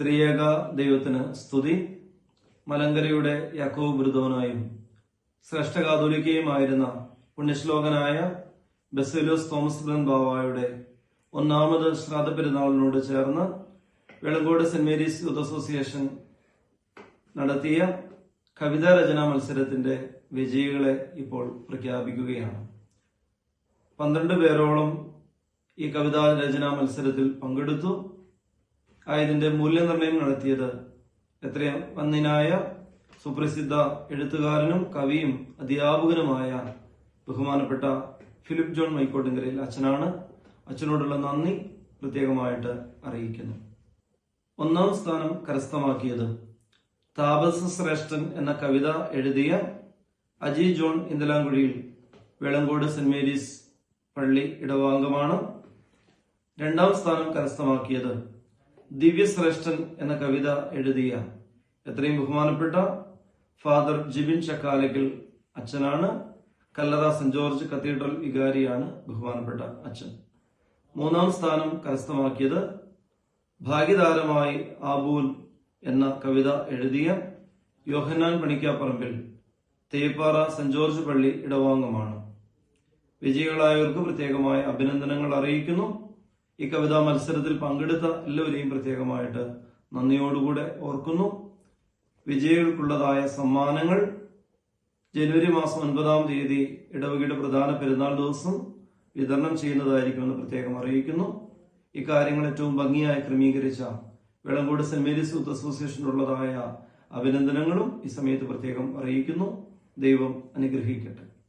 ത്രിയേക ദൈവത്തിന് സ്തുതി. മലങ്കരയുടെ യാക്കോബ് ബൃതോനായും ശ്രേഷ്ഠ കാതോലിക്കയുമായിരുന്ന പുണ്യശ്ലോകനായ ബസേലോസ് തോമസ് ബ്രൻ ബാവായുടെ ഒന്നാമത് ശ്രാദ്ധ പെരുന്നാളിനോട് ചേർന്ന് Velankode Saint Mary's youth association നടത്തിയ കവിതാ രചനാ മത്സരത്തിന്റെ വിജയികളെ ഇപ്പോൾ പ്രഖ്യാപിക്കുകയാണ്. പന്ത്രണ്ട് പേരോളം ഈ കവിതാ രചനാ മത്സരത്തിൽ പങ്കെടുത്തു. ആയതിന്റെ മൂല്യനിർണയം നടത്തിയത്. എത്രയാണ് വന്നിനായ സുപ്രസിദ്ധ എഴുത്തുകാരനും കവിയും അധ്യാപകനുമായ ബഹുമാനപ്പെട്ട ഫിലിപ്പ് ജോൺ മൈക്കോട്ടിങ്കരയിൽ അച്ഛനാണ്. അച്ഛനോടുള്ള നന്ദി പ്രത്യേകമായിട്ട് അറിയിക്കുന്നു. ഒന്നാം സ്ഥാനം കരസ്ഥമാക്കിയത് താപസ ശ്രേഷ്ഠൻ എന്ന കവിത എഴുതിയ അജി ജോൺ ഇന്ദലാംകുഴിയിൽ വേളങ്കോട് സെന്റ് മേരീസ് പള്ളി ഇടവാംഗമാണ്. രണ്ടാം സ്ഥാനം കരസ്ഥമാക്കിയത് ദിവ്യശ്രേഷ്ഠൻ എന്ന കവിത എഴുതിയ എത്രയും ബഹുമാനപ്പെട്ട ഫാദർ ജിബിൻ ചക്കാലക്കൽ അച്ഛനാണ്. കല്ലറ സെന്റ് ജോർജ് കത്തീഡ്രൽ വികാരിയാണ് ബഹുമാനപ്പെട്ട അച്ഛൻ. മൂന്നാം സ്ഥാനം കരസ്ഥമാക്കിയത് ഭാഗ്യതാരമായി ആബൂൽ എന്ന കവിത എഴുതിയ യോഹന്നാൻ പണിക്കാപ്പറമ്പിൽ തേപ്പാറ സെന്റ് ജോർജ് പള്ളി ഇടവാംഗമാണ് വിജയികളായവർക്ക് പ്രത്യേകമായ അഭിനന്ദനങ്ങൾ അറിയിക്കുന്നു. ഈ കവിതാ മത്സരത്തിൽ പങ്കെടുത്ത എല്ലാവരെയും പ്രത്യേകമായിട്ട് നന്ദിയോടുകൂടെ ഓർക്കുന്നു. വിജയികൾക്കുള്ളതായ സമ്മാനങ്ങൾ. ജനുവരി മാസം ഒൻപതാം തീയതി ഇടവകയുടെ പ്രധാന പെരുന്നാൾ ദിവസം വിതരണം ചെയ്യുന്നതായിരിക്കുമെന്ന് പ്രത്യേകം അറിയിക്കുന്നു. ഇക്കാര്യങ്ങൾ ഏറ്റവും ഭംഗിയായി ക്രമീകരിച്ച വെളങ്കോട് സെന്റ് മേരീസ് യൂത്ത് അസോസിയേഷനുള്ളതായ അഭിനന്ദനങ്ങളും ഈ സമയത്ത് പ്രത്യേകം അറിയിക്കുന്നു. ദൈവം അനുഗ്രഹിക്കട്ടെ.